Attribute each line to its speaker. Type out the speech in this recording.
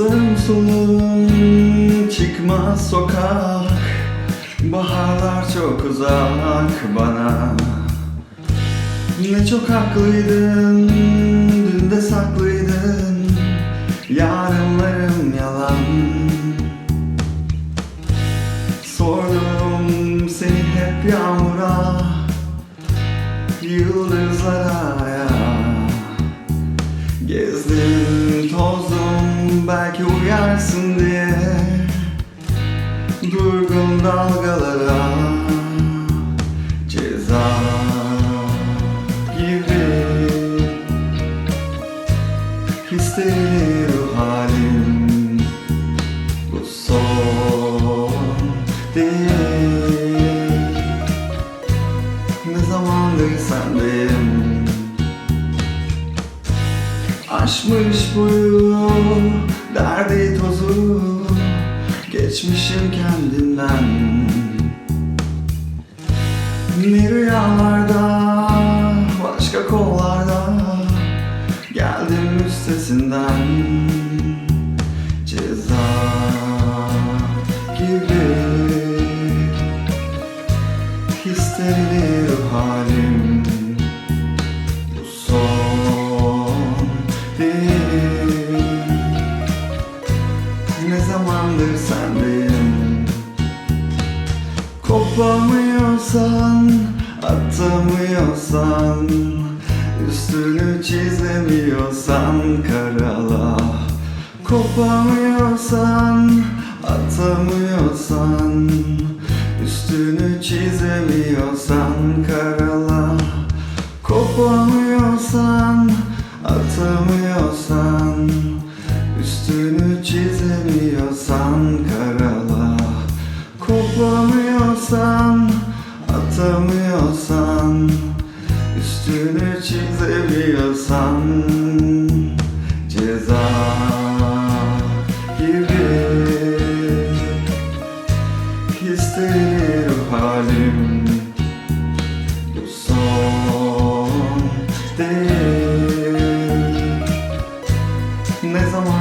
Speaker 1: Sağım solum çıkmaz sokak. Baharlar çok uzak bana. Ne çok haklıydın Dün de saklıydın. Yarınlarım yalan. Sordum seni hep yağmura Yıldızlara ya. Gezdim tozdum belki uyarsın diye Durgun dalgalara Ceza gibi. Hisleri ruh halim Bu son değil. Ne zamandır sendeyim? Aşmış boyu derdi tozu Geçmişim kendimden Ne rüyalarda başka kollarda Geldim üstesinden. Ceza gibi Hisleri ruh halim. Bu son değil Kopamıyorsan Atamıyorsan Üstünü çizemiyorsan karala. Kopamıyorsan Atamıyorsan Üstünü çizemiyorsan karala. Kopamıyorsan Atamıyorsan Üstünü çizemiyorsan anlatamıyorsan Üstüne çizebiliyorsan Ceza gibi Hissedir halim. Bu son değil. Ne zaman